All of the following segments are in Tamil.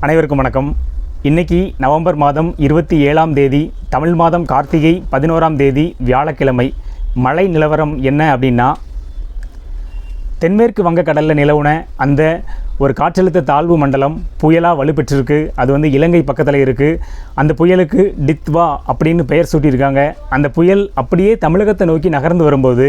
அனைவருக்கும் வணக்கம். இன்னைக்கு நவம்பர் மாதம் இருபத்தி ஏழாம் தேதி தமிழ் மாதம் கார்த்திகை பதினோராம் தேதி வியாழக்கிழமை. மழை நிலவரம் என்ன அப்படின்னா தென்மேற்கு வங்கக்கடலில் நிலவுன அந்த ஒரு காற்றழுத்த தாழ்வு மண்டலம் புயலாக வலுப்பெற்றிருக்கு. அது வந்து இலங்கை பக்கத்தில் இருக்குது அந்த புயலுக்கு டித்வா அப்படின்னு பெயர் சூட்டியிருக்காங்க. அந்த புயல் அப்படியே தமிழகத்தை நோக்கி நகர்ந்து வரும்போது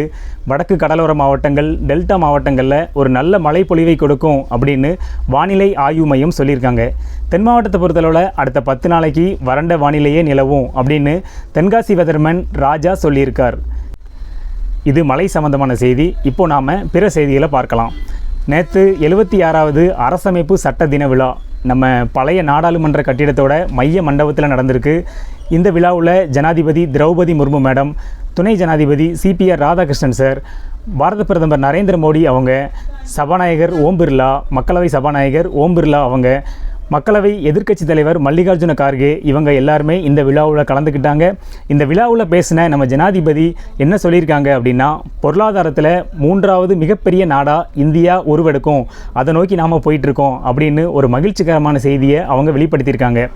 வடக்கு கடலோர மாவட்டங்கள் டெல்டா மாவட்டங்களில் ஒரு நல்ல மழை பொழிவை கொடுக்கும் அப்படின்னு வானிலை ஆய்வு மையம் சொல்லியிருக்காங்க. தென் மாவட்டத்தை பொறுத்தளவில் அடுத்த பத்து நாளைக்கு வறண்ட வானிலையே நிலவும் அப்படின்னு தென்காசி வெதர்மன் ராஜா சொல்லியிருக்கார். இது மலை சம்பந்தமான செய்தி. இப்போ நாம் பிற செய்திகளை பார்க்கலாம். நேற்று எழுபத்தி ஆறாவது அரசமைப்பு சட்ட தின விழா. நம்ம பழைய நாடாளுமன்ற கட்டிடத்தோட மைய மண்டபத்தில் நடந்திருக்கு. இந்த விழாவில் ஜனாதிபதி திரௌபதி முர்மு மேடம் துணை ஜனாதிபதி சிபிஆர் ராதாகிருஷ்ணன் சார் பாரத பிரதமர் நரேந்திர மோடி அவங்க சபாநாயகர் ஓம் பிர்லா மக்களவை சபாநாயகர் ஓம் பிர்லா அவங்க மக்களவை எதிர்க்கட்சி தலைவர் மல்லிகார்ஜுன கார்கே இவங்க எல்லாருமே இந்த விழாவில் கலந்துக்கிட்டாங்க. இந்த விழாவில் பேசின நம்ம ஜனாதிபதி என்ன சொல்லியிருக்காங்க அப்படின்னா பொருளாதாரத்தில் மூன்றாவது மிகப்பெரிய நாடாக இந்தியா உருவெடுக்கும். அதை நோக்கி நாம் போயிட்டுருக்கோம் அப்படின்னு ஒரு மகிழ்ச்சிகரமான செய்தியை அவங்க வெளிப்படுத்தியிருக்காங்க.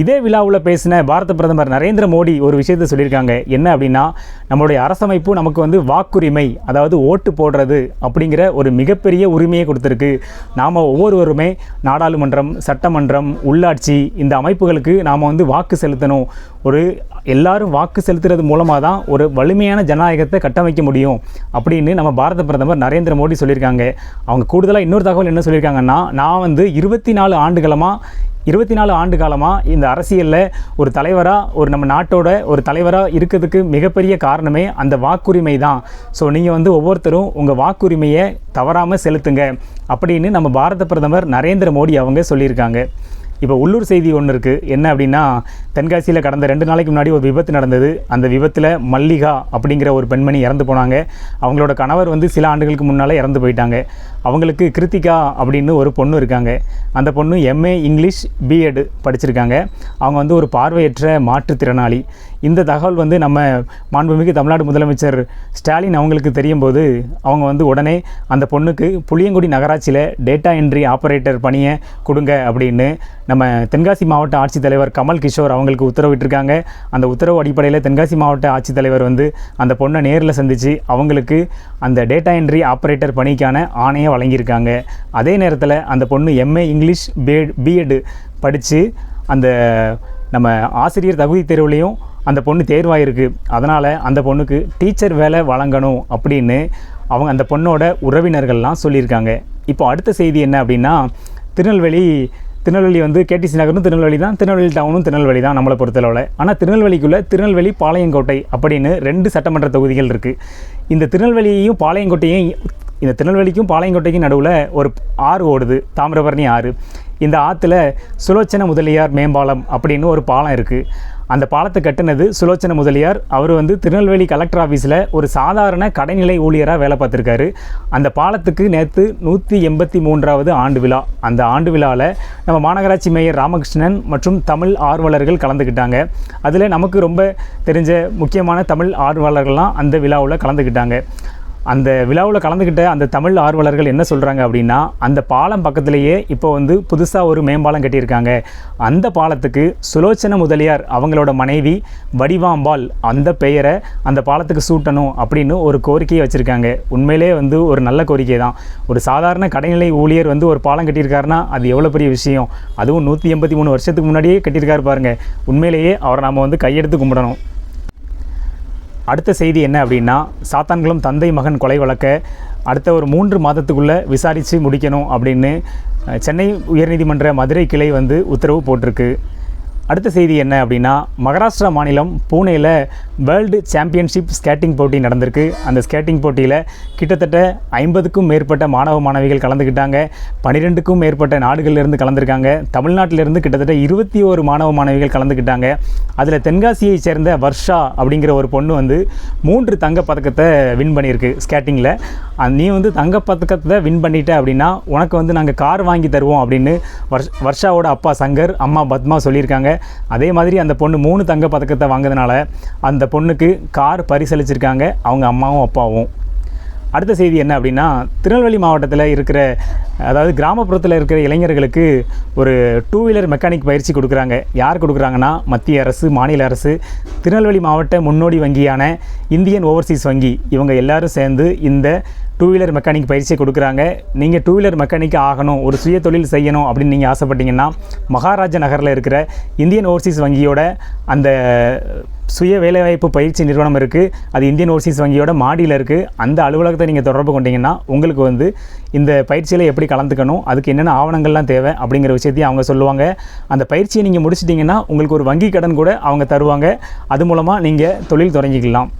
இதே விழாவில் பேசின பாரத பிரதமர் நரேந்திர மோடி ஒரு விஷயத்தை சொல்லியிருக்காங்க. என்ன அப்படின்னா நம்மளுடைய அரசமைப்பு நமக்கு வந்து வாக்குரிமை அதாவது ஓட்டு போடுறது அப்படிங்கிற ஒரு மிகப்பெரிய உரிமையை கொடுத்துருக்கு. நாம் ஒவ்வொருவருமே நாடாளுமன்றம் சட்டமன்றம் உள்ளாட்சி இந்த அமைப்புகளுக்கு நாம் வந்து வாக்கு செலுத்தணும். ஒரு எல்லாரும் வாக்கு செலுத்துறது மூலமாக தான் ஒரு வலிமையான ஜனநாயகத்தை கட்டமைக்க முடியும் அப்படின்னு நம்ம பாரத பிரதமர் நரேந்திர மோடி சொல்லியிருக்காங்க. அவங்க கூடுதலாக இன்னொரு தகவல் என்ன சொல்லியிருக்காங்கன்னா நான் வந்து இருபத்தி நாலு ஆண்டுகளமாக இருபத்தி நாலு ஆண்டு காலமாக இந்த அரசியலில் ஒரு தலைவராக ஒரு நம்ம நாட்டோட ஒரு தலைவராக இருக்கிறதுக்கு மிகப்பெரிய காரணமே அந்த வாக்குரிமை தான் ஸோ நீங்கள் வந்து ஒவ்வொருத்தரும் உங்கள் வாக்குரிமையை தவறாமல் செலுத்துங்க அப்படின்னு நம்ம பாரத பிரதமர் நரேந்திர மோடி அவங்க சொல்லியிருக்காங்க. இப்போ உள்ளூர் செய்தி ஒன்று இருக்குது என்ன அப்படின்னா தென்காசியில் கடந்த ரெண்டு நாளைக்கு முன்னாடி ஒரு விபத்து நடந்தது. அந்த விபத்தில் மல்லிகா அப்படிங்கிற ஒரு பெண்மணி இறந்து போனாங்க. அவங்களோட கணவர் வந்து சில ஆண்டுகளுக்கு முன்னால் இறந்து போயிட்டாங்க. அவங்களுக்கு கிருத்திகா அப்படின்னு ஒரு பொண்ணு இருக்காங்க. அந்த பொண்ணு எம்ஏ இங்கிலீஷ் பிஎட் படிச்சிருக்காங்க. அவங்க வந்து ஒரு பார்வையற்ற மாற்றுத்திறனாளி. இந்த தகவல் வந்து நம்ம மாண்புமிகு தமிழ்நாடு முதலமைச்சர் ஸ்டாலின் அவங்களுக்கு தெரியும் போது அவங்க வந்து உடனே அந்த பொண்ணுக்கு புளியங்குடி நகராட்சியில் டேட்டா என்ட்ரி ஆப்ரேட்டர் பணியை கொடுங்க அப்படின்னு நம்ம தென்காசி மாவட்ட ஆட்சித்தலைவர் கமல் கிஷோர் அவங்களுக்கு உத்தரவிட்டிருக்காங்க. அந்த உத்தரவு அடிப்படையில் தென்காசி மாவட்ட ஆட்சித்தலைவர் வந்து அந்த பொண்ணை நேரில் சந்தித்து அவங்களுக்கு அந்த டேட்டா என்ட்ரி ஆப்ரேட்டர் பணிக்கான ஆணையை வழங்கியிருக்காங்க. அதே நேரத்தில் அந்த பொண்ணு எம்ஏ இங்கிலீஷ் பிஎட் பிஎட் படித்து அந்த நம்ம ஆசிரியர் தகுதி தேர்வுலையும் அந்த பொண்ணு தேர்வாயிருக்கு. அதனால் அந்த பொண்ணுக்கு டீச்சர் வேலை வழங்கணும் அப்படின்னு அவங்க அந்த பொண்ணோட உறவினர்கள்லாம் சொல்லியிருக்காங்க. இப்போ அடுத்த செய்தி என்ன அப்படின்னா திருநெல்வேலி திருநெல்வேலி வந்து கேடிசி நகரும் திருநெல்வேலி தான் திருநெல்வேலி டவுனும் திருநெல்வேலி தான் நம்மளை பொறுத்தளவில். ஆனால் திருநெல்வேலிக்குள்ளே திருநெல்வேலி பாளையங்கோட்டை அப்படின்னு ரெண்டு சட்டமன்ற தொகுதிகள் இருக்குது இந்த திருநெல்வேலியையும் பாளையங்கோட்டையும் இந்த திருநெல்வேலிக்கும் பாளையங்கோட்டைக்கும் நடுவில் ஒரு ஆறு ஓடுது தாமிரபரணி ஆறு. இந்த ஆற்றுல சுலோச்சன முதலியார் மேம்பாலம் அப்படின்னு ஒரு பாலம் இருக்குது அந்த பாலத்தை கட்டினது சுலோச்சன முதலியார். அவர் வந்து திருநெல்வேலி கலெக்டர் ஆஃபீஸில் ஒரு சாதாரண கடைநிலை ஊழியராக வேலை பார்த்துருக்காரு. அந்த பாலத்துக்கு நேற்று நூற்றி எண்பத்தி மூன்றாவது ஆண்டு விழா. அந்த ஆண்டு விழாவில் நம்ம மாநகராட்சி மேயர் ராமகிருஷ்ணன் மற்றும் தமிழ் ஆர்வலர்கள் கலந்துக்கிட்டாங்க அதில் நமக்கு ரொம்ப தெரிஞ்ச முக்கியமான தமிழ் ஆர்வலர்கள்லாம் அந்த விழாவில் கலந்துக்கிட்டாங்க அந்த விழாவில் கலந்துக்கிட்ட அந்த தமிழ் ஆர்வலர்கள் என்ன சொல்கிறாங்க அப்படின்னா அந்த பாலம் பக்கத்திலேயே இப்போ வந்து புதுசாக ஒரு மேம்பாலம் கட்டியிருக்காங்க. அந்த பாலத்துக்கு சுலோச்சன முதலியார் அவங்களோட மனைவி வடிவாம்பாள் அந்த பெயரை அந்த பாலத்துக்கு சூட்டணும் அப்படின்னு ஒரு கோரிக்கையை வச்சுருக்காங்க. உண்மையிலே வந்து ஒரு நல்ல கோரிக்கை தான். ஒரு சாதாரண கடைநிலை ஊழியர் வந்து ஒரு பாலம் கட்டியிருக்காருன்னா அது எவ்வளோ பெரிய விஷயம்? அதுவும் நூற்றி எண்பத்தி மூணு வருஷத்துக்கு முன்னாடியே கட்டியிருக்காரு பாருங்கள் உண்மையிலேயே அவரை நாம் வந்து கையெடுத்து கும்பிடணும். அடுத்த செய்தி என்ன அப்படின்னா சாத்தான்குளம் தந்தை மகன் கொலை வழக்கை அடுத்த ஒரு மூன்று மாதத்துக்குள்ளே விசாரித்து முடிக்கணும் அப்படின்னு சென்னை உயர்நீதிமன்ற மதுரை கிளை வந்து உத்தரவு போட்டிருக்கு. அடுத்த செய்தி என்ன அப்படின்னா மகாராஷ்டிரா மாநிலம் பூனேயில் வேர்ல்டு சாம்பியன்ஷிப் ஸ்கேட்டிங் போட்டி நடந்திருக்கு. அந்த ஸ்கேட்டிங் போட்டியில் கிட்டத்தட்ட ஐம்பதுக்கும் மேற்பட்ட மாணவ மாணவிகள் கலந்துக்கிட்டாங்க பன்னிரெண்டுக்கும் மேற்பட்ட நாடுகளிலிருந்து கலந்துருக்காங்க. தமிழ்நாட்டிலிருந்து கிட்டத்தட்ட இருபத்தி ஒரு மாணவ மாணவிகள் கலந்துக்கிட்டாங்க அதில் தென்காசியை சேர்ந்த வர்ஷா அப்படிங்கிற ஒரு பொண்ணு வந்து மூன்று தங்கப் பதக்கத்தை வின் பண்ணியிருக்கு ஸ்கேட்டிங்கில் நீ வந்து தங்கப் பதக்கத்தை வின் பண்ணிட்ட அப்படின்னா உனக்கு வந்து நாங்கள் கார் வாங்கி தருவோம் அப்படின்னு வர்ஷ் வர்ஷாவோட அப்பா சங்கர் அம்மா பத்மா சொல்லியிருக்காங்க. அதே மாதிரி அந்த பொண்ணு மூணு தங்க பதக்கத்தை வாங்கினதுனால அந்த பொண்ணுக்கு கார் பரிசளிச்சிருக்காங்க அவங்க அம்மாவும் அப்பாவும். அடுத்த செய்தி என்ன அப்படின்னா திருநெல்வேலி மாவட்டத்தில் இருக்கிற அதாவது கிராமப்புறத்தில் இருக்கிற இளைஞர்களுக்கு ஒரு டூ வீலர் மெக்கானிக் பயிற்சி கொடுக்குறாங்க. யார் கொடுக்குறாங்கன்னா மத்திய அரசு மாநில அரசு. திருநெல்வேலி மாவட்ட முன்னோடி வங்கியான இந்தியன் ஓவர்சீஸ் வங்கி. இவங்க எல்லாரும் சேர்ந்து இந்த டூ வீலர் மெக்கானிக் பயிற்சியை கொடுக்குறாங்க. நீங்கள் டூ வீலர் மெக்கானிக் ஆகணும் ஒரு சுய தொழில் செய்யணும் அப்படின்னு நீங்கள் ஆசைப்பட்டீங்கன்னா மகாராஜா நகரில் இருக்கிற இந்தியன் ஓவர்சீஸ் வங்கியோட அந்த சுய வேலைவாய்ப்பு பயிற்சி நிறுவனம் இருக்குது அது இந்தியன் ஓவர்சீஸ் வங்கியோட மாடியில் இருக்குது அந்த அலுவலகத்தை நீங்கள் தொடர்பு கொண்டீங்கன்னா உங்களுக்கு வந்து இந்த பயிற்சியில் எப்படி கலந்துக்கணும் அதுக்கு என்னென்ன ஆவணங்கள்லாம் தேவை அப்படிங்கிற விஷயத்தையும் அவங்க சொல்லுவாங்க. அந்த பயிற்சியை நீங்கள் முடிச்சிட்டிங்கன்னா உங்களுக்கு ஒரு வங்கி கடன் கூட அவங்க தருவாங்க. அது மூலமாக நீங்கள் தொழில் தொடங்கிக்கலாம்.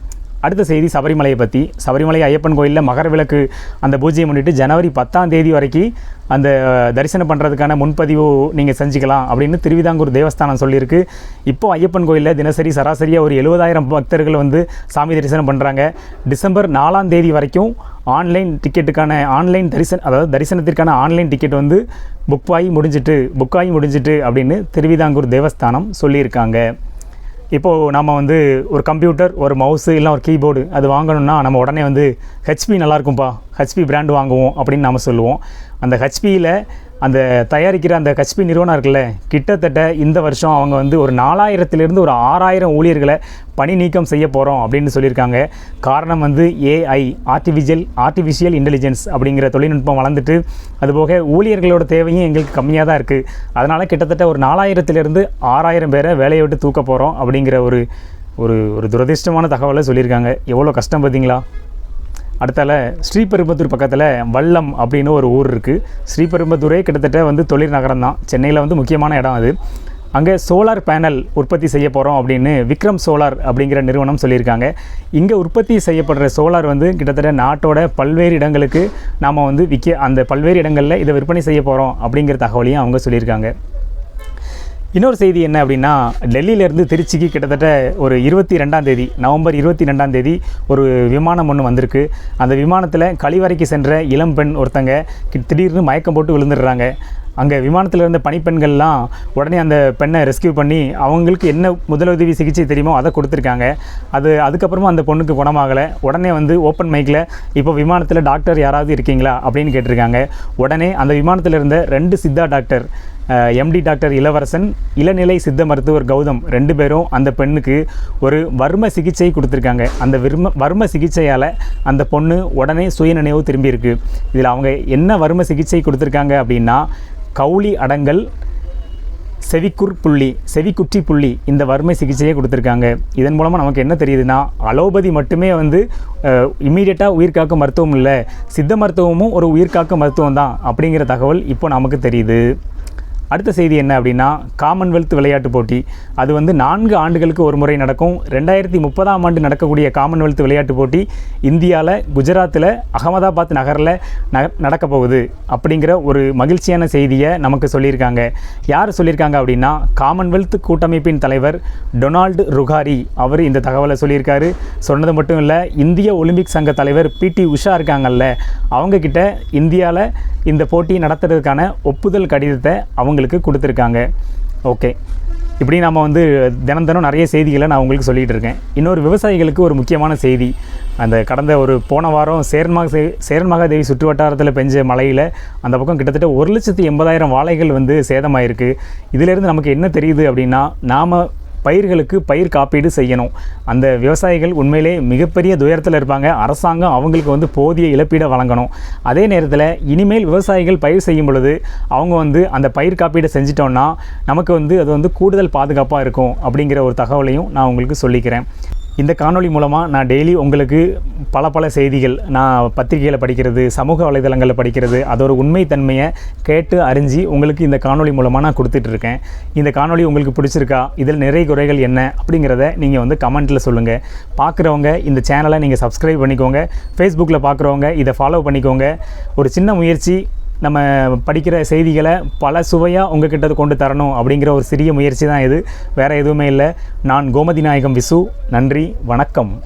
அடுத்த செய்தி சபரிமலையை பற்றி சபரிமலை ஐயப்பன் கோயிலில் மகர விளக்கு அந்த பூஜையை முன்னிட்டு ஜனவரி பத்தாம் தேதி வரைக்கும் அந்த தரிசனம் பண்ணுறதுக்கான முன்பதிவு நீங்கள் செஞ்சுக்கலாம் அப்படின்னு திருவிதாங்கூர் தேவஸ்தானம் சொல்லியிருக்கு. இப்போ ஐயப்பன் கோயிலில் தினசரி சராசரியாக ஒரு எழுபதாயிரம் பக்தர்கள் வந்து சாமி தரிசனம் பண்ணுறாங்க டிசம்பர் நாலாம் தேதி வரைக்கும் ஆன்லைன் டிக்கெட்டுக்கான ஆன்லைன் தரிசன அதாவது தரிசனத்திற்கான ஆன்லைன் டிக்கெட் வந்து புக் ஆகி முடிஞ்சிட்டு புக் ஆகி முடிஞ்சிட்டு அப்படின்னு திருவிதாங்கூர் தேவஸ்தானம் சொல்லியிருக்காங்க. இப்போது நம்ம வந்து ஒரு கம்ப்யூட்டர் ஒரு மவுஸு இல்லை ஒரு கீபோர்டு அது வாங்கணும்னா நம்ம உடனே வந்து ஹெச்பி நல்லாயிருக்கும்ப்பா ஹெச்பி பிராண்ட் வாங்குவோம் அப்படின்னு நம்ம சொல்லுவோம். அந்த ஹெச்பியில் அந்த தயாரிக்கிற அந்த கஸ்பி நிறுவனம் இருக்குல்ல கிட்டத்தட்ட இந்த வருஷம் அவங்க வந்து ஒரு நாலாயிரத்துலேருந்து ஒரு ஆறாயிரம் ஊழியர்களை பணி நீக்கம் செய்ய போகிறோம் அப்படின்னு சொல்லியிருக்காங்க. காரணம் வந்து ஏஐ ஆர்டிஃபிஷியல் ஆர்டிஃபிஷியல் இன்டெலிஜென்ஸ் அப்படிங்கிற தொழில்நுட்பம் வளர்ந்துட்டு அதுபோக ஊழியர்களோட தேவையும் எங்களுக்கு கம்மியாக தான் இருக்குது அதனால் கிட்டத்தட்ட ஒரு நாலாயிரத்துலேருந்து ஆறாயிரம் பேரை வேலையை விட்டு தூக்க போகிறோம் அப்படிங்கிற ஒரு ஒரு ஒரு துரதிர்ஷ்டமான தகவலை சொல்லியிருக்காங்க. எவ்வளோ கஷ்டம் பார்த்தீங்களா? அடுத்தால ஸ்ரீபெரும்புத்தூர் பக்கத்தில் வல்லம் அப்படின்னு ஒரு ஊர் இருக்குது ஸ்ரீபெரும்புத்தூரே கிட்டத்தட்ட வந்து தொழில் நகரம் தான். சென்னையில் வந்து முக்கியமான இடம் அது. அங்கே சோலார் பேனல் உற்பத்தி செய்ய போகிறோம் அப்படின்னு விக்ரம் சோலார் அப்படிங்கிற நிறுவனம் சொல்லியிருக்காங்க. இங்கே உற்பத்தி செய்யப்படுற சோலார் வந்து கிட்டத்தட்ட நாட்டோட பல்வேறு இடங்களுக்கு நாம் வந்து விற்க அந்த பல்வேறு இடங்களில் இதை விற்பனை செய்ய போகிறோம் அப்படிங்கிற தகவலையும் அவங்க சொல்லியிருக்காங்க. இன்னொரு செய்தி என்ன அப்படின்னா டெல்லியிலேருந்து திருச்சிக்கு கிட்டத்தட்ட ஒரு இருபத்தி ரெண்டாம் தேதி நவம்பர் இருபத்தி ரெண்டாம் தேதி ஒரு விமானம் ஒன்று வந்திருக்கு. அந்த விமானத்தில் கழிவறைக்கு சென்ற இளம் பெண் ஒருத்தங்க திடீர்னு மயக்கம் போட்டு விழுந்துடுறாங்க. அங்கே விமானத்தில் இருந்த பணிப்பெண்கள்லாம் உடனே அந்த பெண்ணை ரெஸ்கியூ பண்ணி அவங்களுக்கு என்ன முதலுதவி சிகிச்சை தெரியுமோ அதை கொடுத்துருக்காங்க. அது அதுக்கப்புறமா அந்த பொண்ணுக்கு குணமாகலை. உடனே வந்து ஓப்பன் மைக்கில் இப்போ விமானத்தில் டாக்டர் யாராவது இருக்கீங்களா? அப்படின்னு கேட்டிருக்காங்க. உடனே அந்த விமானத்தில் இருந்த ரெண்டு சித்தா டாக்டர் எம்டி டாக்டர் இளவரசன் இளநிலை சித்த மருத்துவர் கௌதம் ரெண்டு பேரும் அந்த பெண்ணுக்கு ஒரு வர்ம சிகிச்சை கொடுத்துருக்காங்க. அந்த விர்ம வர்ம சிகிச்சையால் அந்த பொண்ணு உடனே சுயநினைவு திரும்பியிருக்கு. இதில் அவங்க என்ன வர்ம சிகிச்சை கொடுத்துருக்காங்க அப்படின்னா கவுளி அடங்கல் செவிக்குர் புள்ளி செவிக்குற்றி புள்ளி இந்த வறுமை சிகிச்சையை கொடுத்துருக்காங்க. இதன் மூலமாக நமக்கு என்ன தெரியுதுன்னா அலோபதி மட்டுமே வந்து இம்மீடியட்டாக உயிர்காக்கும் மருத்துவம் இல்லை சித்த மருத்துவமும் ஒரு உயிர்காக்க மருத்துவம் தான் அப்படிங்கிற தகவல் இப்போ நமக்கு தெரியுது. அடுத்த செய்தி என்ன அப்படின்னா காமன்வெல்த் விளையாட்டுப் போட்டி. அது வந்து நான்கு ஆண்டுகளுக்கு ஒரு முறை நடக்கும். ரெண்டாயிரத்தி முப்பதாம் ஆண்டு நடக்கக்கூடிய காமன்வெல்த் விளையாட்டுப் போட்டி இந்தியாவில் குஜராத்தில் அகமதாபாத் நகரில் ந நடக்க போகுது. அப்படிங்கிற ஒரு மகிழ்ச்சியான செய்தியை நமக்கு சொல்லியிருக்காங்க. யார் சொல்லியிருக்காங்க அப்படின்னா காமன்வெல்த் கூட்டமைப்பின் தலைவர் டொனால்டு ருகாரி. அவர் இந்த தகவலை சொல்லியிருக்காரு. சொன்னது மட்டும் இல்லை இந்திய ஒலிம்பிக் சங்க தலைவர் பிடி உஷா இருக்காங்கல்ல அவங்கக்கிட்ட இந்தியாவில் இந்த போட்டி நடத்துறதுக்கான ஒப்புதல் கடிதத்தை அவங்க அவங்களுக்கு கொடுத்துருக்காங்க. ஓகே இப்படி நம்ம வந்து தினம் தினம் நிறைய செய்திகளை நான் உங்களுக்கு சொல்லிகிட்டு இருக்கேன். இன்னொரு விவசாயிகளுக்கு ஒரு முக்கியமான செய்தி. அந்த கடந்த ஒரு போன வாரம் சேரன்மாக சே சேரன்மகாதேவி சுற்று வட்டாரத்தில் பெஞ்ச மழையில் அந்த பக்கம் கிட்டத்தட்ட ஒரு லட்சத்தி எண்பதாயிரம் வாழைகள் வந்து சேதமாயிருக்கு. இதிலேருந்து நமக்கு என்ன தெரியுது அப்படின்னா நாம் பயிர்களுக்கு பயிர் காப்பீடு செய்யணும். அந்த விவசாயிகள் உண்மையிலே மிகப்பெரிய துயரத்தில் இருப்பாங்க. அரசாங்கம் அவங்களுக்கு வந்து போதிய இழப்பீடை வழங்கணும். அதே நேரத்தில் இனிமேல் விவசாயிகள் பயிர் செய்யும் பொழுது அவங்க வந்து அந்த பயிர் காப்பீடை செஞ்சிட்டோன்னா நமக்கு வந்து அது வந்து கூடுதல் பாதுகாப்பாக இருக்கும் அப்படிங்கிற ஒரு தகவலையும் நான் உங்களுக்கு சொல்லிக்கிறேன். இந்த காணொளி மூலமாக நான் டெய்லி உங்களுக்கு பல பல செய்திகள் நான் பத்திரிகையில் படிக்கிறது சமூக வலைதளங்களில் படிக்கிறது அதோட உண்மைத்தன்மையை கேட்டு அறிஞ்சு உங்களுக்கு இந்த காணொளி மூலமாக நான் கொடுத்துட்ருக்கேன் இந்த காணொளி உங்களுக்கு பிடிச்சிருக்கா இதில் நிறை குறைகள் என்ன அப்படிங்கிறத நீங்கள் வந்து கமெண்ட்டில் சொல்லுங்கள் பார்க்குறவங்க இந்த சேனலை நீங்கள் சப்ஸ்கிரைப் பண்ணிக்கோங்க. ஃபேஸ்புக்கில் பார்க்குறவங்க இதை ஃபாலோ பண்ணிக்கோங்க. ஒரு சின்ன முயற்சி நம்ம படிக்கிற செய்திகளை பல சுவையாக உங்ககிட்ட கொண்டு தரணும் அப்படிங்கிற ஒரு சிறிய முயற்சி தான் இது. வேறு எதுவுமே இல்லை. நான் கோமதி நாயகம் விசு. நன்றி. வணக்கம்.